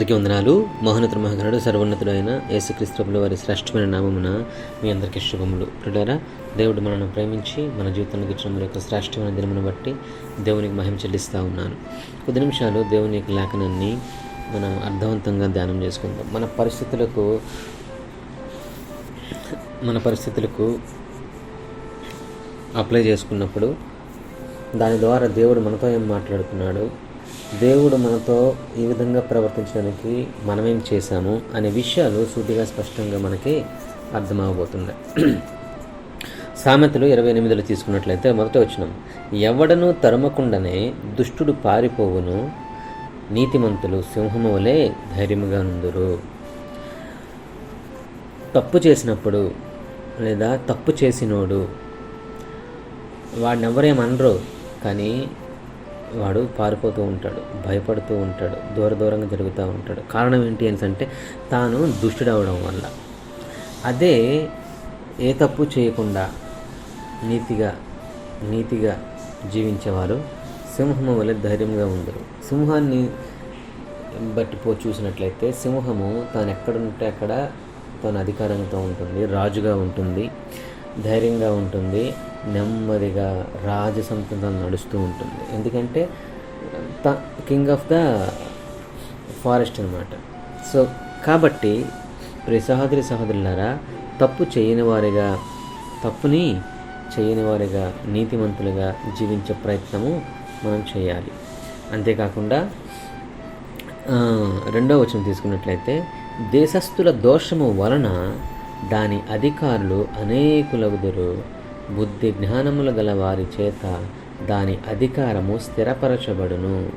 అందరికీ వందనాలు. మహోన్నత మహాగణుడు సర్వోన్నతుడైన యేసుక్రీస్తుల వారి శ్రేష్టమైన నామమున మీ అందరికీ శుభములు. ప్రియులారా దేవుడు మనను ప్రేమించి మన జీవితానికి ఇచ్చిన మరి యొక్క శ్రేష్టమైన దినమును బట్టి దేవునికి మహిమ చెల్లిస్తూ ఉన్నాను కొద్ది నిమిషాలు దేవుని యొక్క లేఖనాన్ని మనం అర్థవంతంగా ధ్యానం చేసుకుందాం. మన పరిస్థితులకు మన పరిస్థితులకు అప్లై చేసుకున్నప్పుడు దాని ద్వారా దేవుడు మనతో ఏం మాట్లాడుతున్నాడు? దేవుడు మనతో ఈ విధంగా ప్రవర్తించడానికి మనమేం చేశాము అనే విషయాలు సూటిగా స్పష్టంగా మనకి అర్థమవబోతుంది సామెతలు ఇరవై ఎనిమిదిలో తీసుకున్నట్లయితే మొదట వచ్చినాం ఎవడను తరమకుండానే దుష్టుడు పారిపోవును నీతిమంతులు సింహము వలె ధైర్యముగా నుందురు తప్పు చేసినప్పుడు లేదా తప్పు చేసినోడు వాడినెవరేమనరు కానీ వాడు పారిపోతూ ఉంటాడు భయపడుతూ ఉంటాడు దూర దూరంగా జరుగుతూ ఉంటాడు. కారణం ఏంటి అని అంటే తాను దుష్టుడవడం వల్ల. అదే ఏ తప్పు చేయకుండా నీతిగా నీతిగా జీవించేవారు సింహము వల్ల ధైర్యంగా ఉండరు. సింహాన్ని బట్టి పో చూసినట్లయితే సింహము తాను ఎక్కడుంటే అక్కడ తన అధికారంతో ఉంటుంది రాజుగా ఉంటుంది. ధైర్యంగా ఉంటుంది నెమ్మదిగా రాజసంతంగా నడుస్తూ ఉంటుంది. ఎందుకంటే the king of the forest అనమాట సో కాబట్టి ప్రి సహోదరి సహోదరులారా తప్పు చేయని వారిగా తప్పుని చేయని వారిగా నీతిమంతులుగా జీవించే ప్రయత్నము మనం చేయాలి. అంతేకాకుండా రెండవ వచనం తీసుకున్నట్లయితే దేశస్థుల దోషము వలన దాని అధికారులు అనేకులగుదురు బుద్ధి జ్ఞానములు గల వారి చేత దాని అధికారము స్థిరపరచబడును.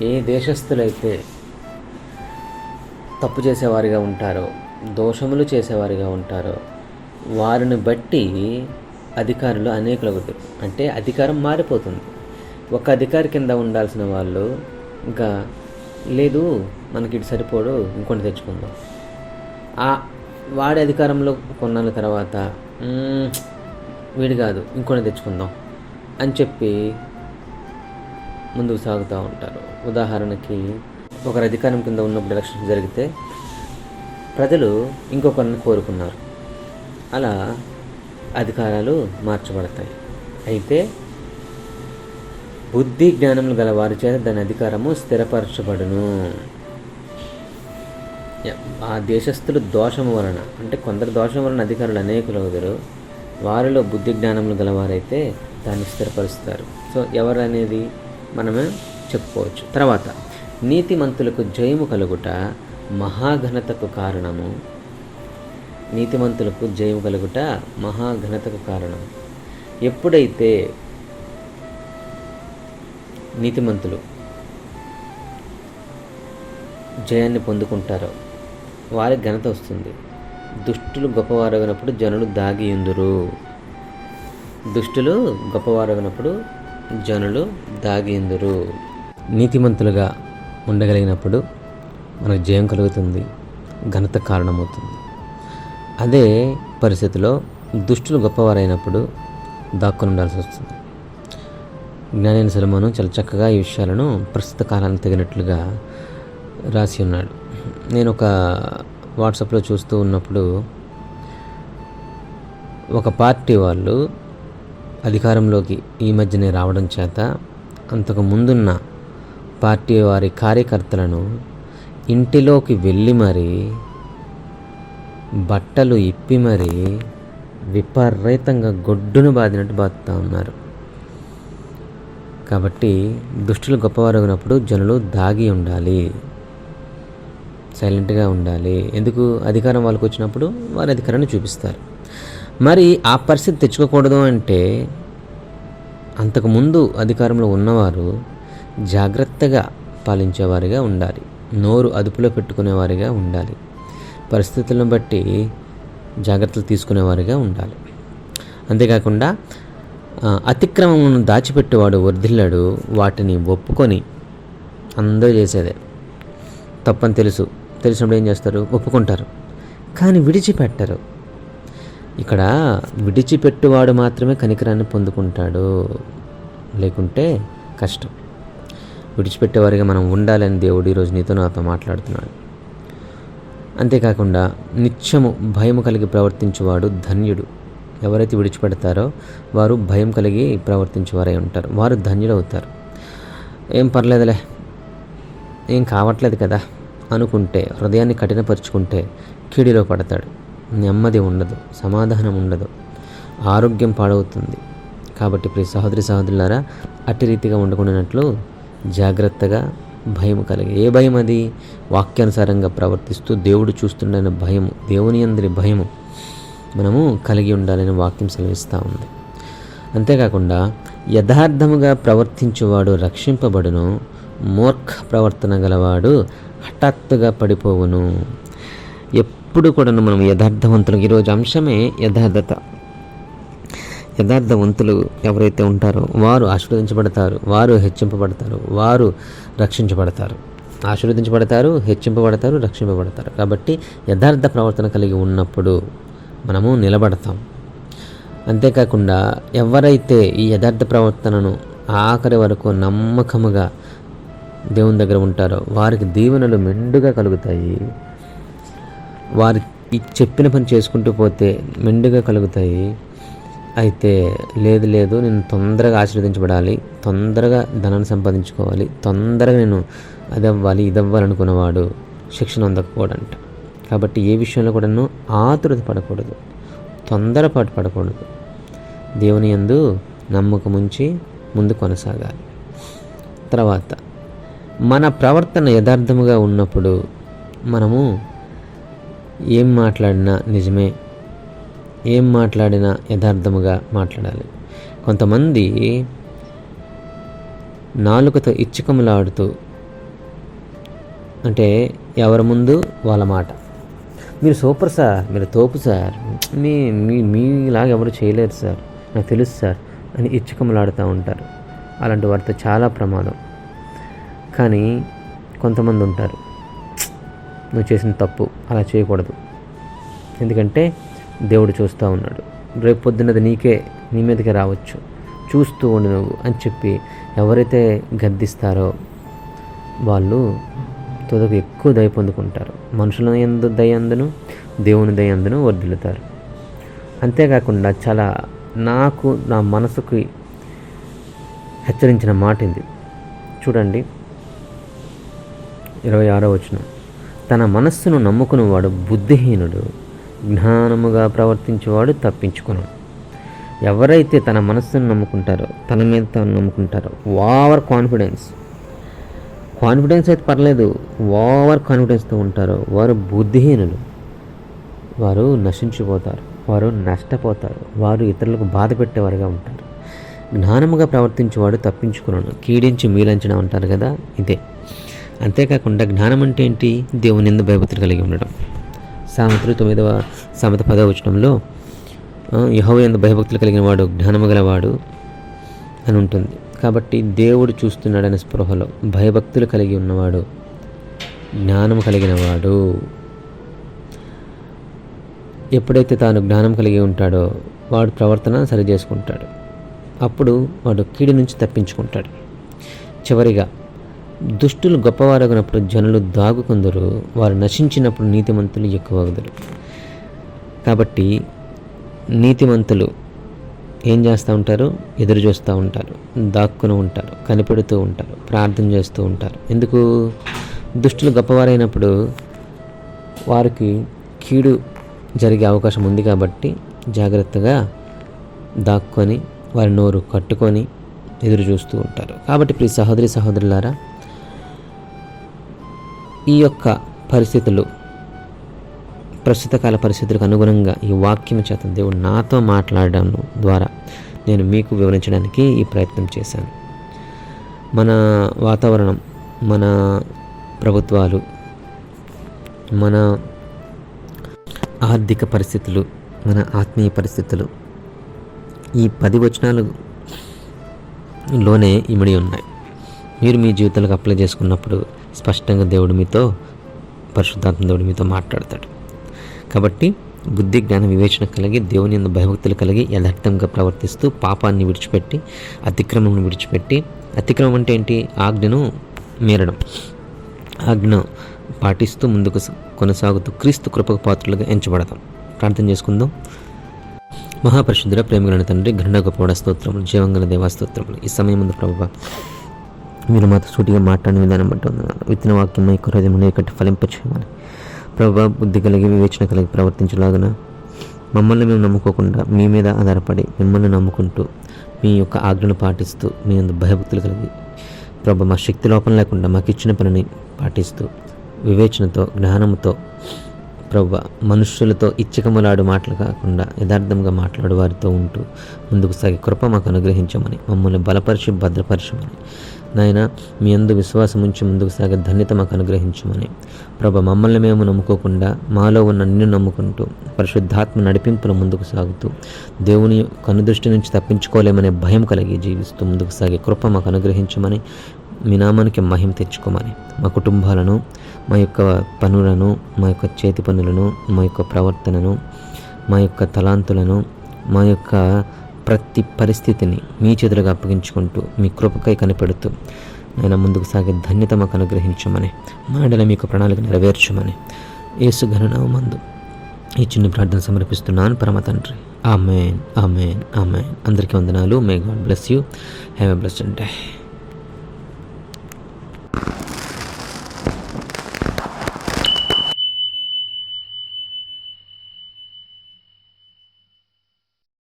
ఏ దేశస్థులైతే తప్పు చేసేవారిగా ఉంటారో దోషములు చేసేవారిగా ఉంటారో వారిని బట్టి అధికారులు అనేకులగుతారు అంటే అధికారం మారిపోతుంది. ఒక అధికారి కింద ఉండాల్సిన వాళ్ళు ఇంకా లేదు మనకి ఇటు సరిపోడు ఇంకొని తెచ్చుకుందాం. ఆ వాడి అధికారంలో కొన్నాళ్ళ తర్వాత వీడు కాదు ఇంకొని తెచ్చుకుందాం అని చెప్పి ముందుకు సాగుతూ ఉంటారు. ఉదాహరణకి ఒకరి అధికారం కింద ఉన్నప్పుడు ఎలక్షన్ జరిగితే ప్రజలు ఇంకొకరిని కోరుకున్నారు. అలా అధికారాలు మార్చబడతాయి. అయితే బుద్ధి జ్ఞానములు గల వారి చేత దాని అధికారము స్థిరపరచబడును. ఆ దేశస్థులు దోషము వలన అంటే కొందరు దోషం వలన అధికారులు అనేకులు అవుతారు వారిలో బుద్ధి జ్ఞానములు గలవారైతే దాన్ని స్థిరపరుస్తారు. సో ఎవరు అనేది మనమే చెప్పుకోవచ్చు. తర్వాత నీతిమంతులకు జయము కలుగుట మహాఘనతకు కారణము. నీతిమంతులకు జయము కలుగుట మహాఘనతకు కారణం. ఎప్పుడైతే నీతిమంతులు జయాన్ని పొందుకుంటారో వారికి ఘనత వస్తుంది. దుష్టులు గొప్పవారగినప్పుడు జనులు దాగి ఎందురు దుష్టులు గొప్పవారగినప్పుడు జనులు దాగి ఎందురు నీతిమంతులుగా ఉండగలిగినప్పుడు మనకు జయం కలుగుతుంది. ఘనత కారణమవుతుంది. అదే పరిస్థితిలో దుష్టులు గొప్పవారైనప్పుడు దాక్కుని ఉండాల్సి వస్తుంది. జ్ఞానైన సలమాను చాలా చక్కగా ఈ విషయాలను ప్రస్తుత కాలానికి తగినట్లుగా రాసి ఉన్నాడు. నేను ఒక వాట్సాప్లో చూస్తూ ఉన్నప్పుడు ఒక పార్టీ వాళ్ళు అధికారంలోకి ఈ మధ్యనే రావడం చేత అంతకు ముందున్న పార్టీ వారి కార్యకర్తలను ఇంటిలోకి వెళ్ళి మరి బట్టలు ఇప్పి మరి విపరీతంగా గొడ్డును బాదినట్టు బాదుతూ ఉన్నారు. కాబట్టి దుష్టులు గొప్పవారు ఉన్నప్పుడు జనులు దాగి ఉండాలి. సైలెంట్గా ఉండాలి. ఎందుకు? అధికారం వాళ్ళకు వచ్చినప్పుడు వారి అధికారాన్ని చూపిస్తారు. మరి ఆ పరిస్థితి తెచ్చుకోకూడదు అంటే అంతకుముందు అధికారంలో ఉన్నవారు జాగ్రత్తగా పాలించేవారిగా ఉండాలి. నోరు అదుపులో పెట్టుకునేవారిగా ఉండాలి. పరిస్థితులను బట్టి జాగ్రత్తలు తీసుకునేవారిగా ఉండాలి. అంతేకాకుండా అతిక్రమమును దాచిపెట్టేవాడు వర్ధిల్లాడు వాటిని ఒప్పుకొని అందరూ చేసేదే. తప్పని తెలుసు. తెలిసినప్పుడు ఏం చేస్తారు? ఒప్పుకుంటారు. కానీ విడిచిపెట్టరు. ఇక్కడ విడిచిపెట్టువాడు మాత్రమే కనికరాన్ని పొందుకుంటాడు. లేకుంటే కష్టం. విడిచిపెట్టేవారిగా మనం ఉండాలని దేవుడు ఈరోజు నీతో నాతో మాట్లాడుతున్నాడు. అంతేకాకుండా నిత్యము భయం కలిగి ప్రవర్తించేవాడు ధన్యుడు. ఎవరైతే విడిచిపెడతారో వారు భయం కలిగి ప్రవర్తించేవారై ఉంటారు. వారు ధన్యుడు అవుతారు ఏం పర్లేదులే. ఏం కావట్లేదు కదా. అనుకుంటే హృదయాన్ని కఠినపరుచుకుంటే కీడిలో పడతాడు. నెమ్మది ఉండదు సమాధానం ఉండదు ఆరోగ్యం పాడవుతుంది. కాబట్టి ప్రతి సహోదరి సహోదరులారా అట్టి రీతిగా ఉండకుండానట్లు జాగ్రత్తగా భయం కలిగి ఏ భయం అది? వాక్యానుసారంగా ప్రవర్తిస్తూ దేవుడు చూస్తుండని భయము దేవుని అందరి భయము మనము కలిగి ఉండాలని వాక్యం సెలవిస్తూ ఉంది. అంతేకాకుండా యథార్థముగా ప్రవర్తించువాడు రక్షింపబడును మూర్ఖ ప్రవర్తన గలవాడు హఠాత్తుగా పడిపోవును. ఎప్పుడు కూడా మనం యథార్థవంతులు. ఈరోజు అంశమే యథార్థత. యథార్థవంతులు ఎవరైతే ఉంటారో వారు ఆశీర్వదించబడతారు వారు హెచ్చింపబడతారు వారు రక్షించబడతారు. ఆశీర్వదించబడతారు హెచ్చింపబడతారు రక్షింపబడతారు. కాబట్టి యథార్థ ప్రవర్తన కలిగి ఉన్నప్పుడు మనము నిలబడతాం. అంతేకాకుండా ఎవరైతే ఈ యథార్థ ప్రవర్తనను ఆఖరి వరకు నమ్మకముగా దేవుని దగ్గర ఉంటారో వారికి దీవెనలు మెండుగా కలుగుతాయి. వారి చెప్పిన పని చేసుకుంటూ పోతే మెండుగా కలుగుతాయి. అయితే లేదు లేదు నేను తొందరగా ఆశీర్వదించబడాలి తొందరగా ధనాన్ని సంపాదించుకోవాలి తొందరగా నేను అది అవ్వాలి ఇది అవ్వాలనుకున్నవాడు శిక్షణ అందకపోవడంట కాబట్టి ఏ విషయంలో కూడాను ఆతురత పడకూడదు తొందరపాటు పడకూడదు. దేవుని యందు నమ్మకముంచి ముందు కొనసాగాలి. తర్వాత మన ప్రవర్తన యథార్థముగా ఉన్నప్పుడు మనము ఏం మాట్లాడినా నిజమే ఏం మాట్లాడినా యథార్థముగా మాట్లాడాలి. కొంతమంది నాలుకతో ఇచ్చుకములాడుతూ అంటే ఎవరి ముందు వాళ్ళ మాట. మీరు సూపర్ సార్ మీరు తోపు సార్ మీ మీ మీలాగా ఎవరు చేయలేరు సార్ నాకు తెలుసు సార్ అని ఇచ్చుకములాడుతూ ఉంటారు. అలాంటి వారితో చాలా ప్రమాదం. కానీ కొంతమంది ఉంటారు. నువ్వు చేసిన తప్పు అలా చేయకూడదు. ఎందుకంటే దేవుడు చూస్తూ ఉన్నాడు. రేపు పొద్దున్నది నీకే నీ మీదకే రావచ్చు. చూస్తూ ఉండు నువ్వు అని చెప్పి ఎవరైతే గద్దిస్తారో వాళ్ళు తుదకు ఎక్కువ దయ పొందుకుంటారు. మనుషుల ఎందు దయందును దేవుని దయందును వర్ధిల్లుతారు. అంతేకాకుండా చాలా నాకు నా మనసుకి హెచ్చరించిన మాట ఇది. చూడండి ఇరవై ఆరో వచనం. తన మనస్సును నమ్ముకునేవాడు బుద్ధిహీనుడు జ్ఞానముగా ప్రవర్తించేవాడు తప్పించుకును ఎవరైతే తన మనస్సును నమ్ముకుంటారో తన మీద తాను నమ్ముకుంటారో ఓవర్ కాన్ఫిడెన్స్ కాన్ఫిడెన్స్ అయితే పర్లేదు ఓవర్ కాన్ఫిడెన్స్తో ఉంటారో వారు బుద్ధిహీనులు. వారు నశించిపోతారు వారు నష్టపోతారు వారు ఇతరులకు బాధ పెట్టేవారుగా ఉంటారు. జ్ఞానముగా ప్రవర్తించేవాడు తప్పించుకున్నాడు. కీడించి మీలంచడం అంటారు కదా ఇదే. అంతేకాకుండా జ్ఞానం అంటే ఏంటి? దేవుని ఎందు భయభక్తులు కలిగి ఉండడం. సామెతలు తొమ్మిదవ సామెత పదవ వచనంలో యహో ఎందు భయభక్తులు కలిగిన వాడు జ్ఞానము గలవాడు అని ఉంటుంది. కాబట్టి దేవుడు చూస్తున్నాడనే స్పృహలో భయభక్తులు కలిగి ఉన్నవాడు జ్ఞానం కలిగిన వాడు. ఎప్పుడైతే తాను జ్ఞానం కలిగి ఉంటాడో వాడు ప్రవర్తన సరి చేసుకుంటాడు అప్పుడు వాడు కీడి నుంచి తప్పించుకుంటాడు. చివరిగా దుష్టులు గొప్పవారగినప్పుడు జనులు దాగుకుందరు వారు నశించినప్పుడు నీతిమంతులు ఎక్కువగుదరు. కాబట్టి నీతిమంతులు ఏం చేస్తూ ఉంటారు? ఎదురు చూస్తూ ఉంటారు దాక్కుని ఉంటారు కనిపెడుతూ ఉంటారు ప్రార్థన చేస్తూ ఉంటారు. ఎందుకు? దుష్టులు గొప్పవారైనప్పుడు వారికి కీడు జరిగే అవకాశం ఉంది కాబట్టి జాగ్రత్తగా దాక్కొని వారి నోరు కట్టుకొని ఎదురు చూస్తూ ఉంటారు. కాబట్టి ప్రియ సహోదరి సహోదరులారా ఈ యొక్క పరిస్థితులు ప్రస్తుత కాల పరిస్థితులకు అనుగుణంగా ఈ వాక్యం చేత దేవుడు నాతో మాట్లాడడం ద్వారా నేను మీకు వివరించడానికి ఈ ప్రయత్నం చేశాను. మన వాతావరణం మన ప్రభుత్వాలు మన ఆర్థిక పరిస్థితులు మన ఆత్మీయ పరిస్థితులు ఈ పది వచనాలులోనే ఇమిడి ఉన్నాయి. మీరు మీ జీవితాలకు అప్లై చేసుకున్నప్పుడు స్పష్టంగా దేవుడు మీతో పరిశుద్ధాత్మ దేవుడు మీతో మాట్లాడతాడు. కాబట్టి బుద్ధి జ్ఞాన వివేచన కలిగి దేవుని ఎందు భయభక్తులు కలిగి యథార్థంగా ప్రవర్తిస్తూ పాపాన్ని విడిచిపెట్టి అతిక్రమం విడిచిపెట్టి అతిక్రమం అంటే ఏంటి? ఆజ్ఞను మీరడం. ఆజ్ఞ పాటిస్తూ ముందుకు కొనసాగుతూ క్రీస్తు కృపకు పాత్రలుగా ఎంచబడతాం. ప్రార్థన చేసుకుందాం. మహాపరిశుద్ధుల ప్రేమగల తండ్రి ఘన గొప్పవాడ స్తోత్రములు జీవంగల దేవా స్తోత్రములు. ఈ సమయం ముందు ప్రభావ మీరు మాతో సూటిగా మాట్లాడిన విధానం బట్టి వందనాలు విత్తన వాక్యం యొక్క హృదయం కట్టి ఫలింపచేయమని ప్రభావ బుద్ధి కలిగి వివేచన కలిగి ప్రవర్తించలాగన మమ్మల్ని మేము నమ్ముకోకుండా మీ మీద ఆధారపడి మిమ్మల్ని నమ్ముకుంటూ మీ యొక్క ఆజ్ఞను పాటిస్తూ మీ అందు భయభక్తులు కలిగి ప్రభు మా శక్తి లోపం లేకుండా మాకు ఇచ్చిన పనిని పాటిస్తూ వివేచనతో జ్ఞానంతో ప్రభు మనుష్యులతో ఇచ్చకములాడు మాటలు కాకుండా యథార్థంగా మాట్లాడు వారితో ఉంటూ ముందుకు సాగి కృప మాకు అనుగ్రహించమని మమ్మల్ని బలపరిచి భద్రపరచమని నాయన మీ అందు విశ్వాసం ఉంచి ముందుకు సాగే ధన్యత మాకు అనుగ్రహించమని. ప్రభ మమ్మల్ని మేము నమ్ముకోకుండా మాలో ఉన్న నిన్ను నమ్ముకుంటూ పరిశుద్ధాత్మ నడిపింపును ముందుకు సాగుతూ దేవుని కనుదృష్టి నుంచి తప్పించుకోలేమనే భయం కలిగి జీవిస్తూ ముందుకు సాగే కృప మాకు అనుగ్రహించమని మీ నామానికి మహిమ తెచ్చుకోమని. మా కుటుంబాలను మా యొక్క పనులను మా యొక్క చేతి పనులను మా యొక్క ప్రవర్తనను మా యొక్క తలాంతులను మా యొక్క ప్రతి పరిస్థితిని మీ చేతులుగా అప్పగించుకుంటూ మీ కృపకై కనిపెడుతూ ఆయన ముందుకు సాగే ధన్యత మాకు అనుగ్రహించమని మాడల మీకు ప్రణాళిక నెరవేర్చమని యేసు ఘననామందు ఈ చిన్న ప్రార్థన సమర్పిస్తున్నాను. పరమ తండ్రి. ఆమెన్. ఆమెన్. ఆమెన్. అందరికీ వందనాలు. May God bless you have a blessed day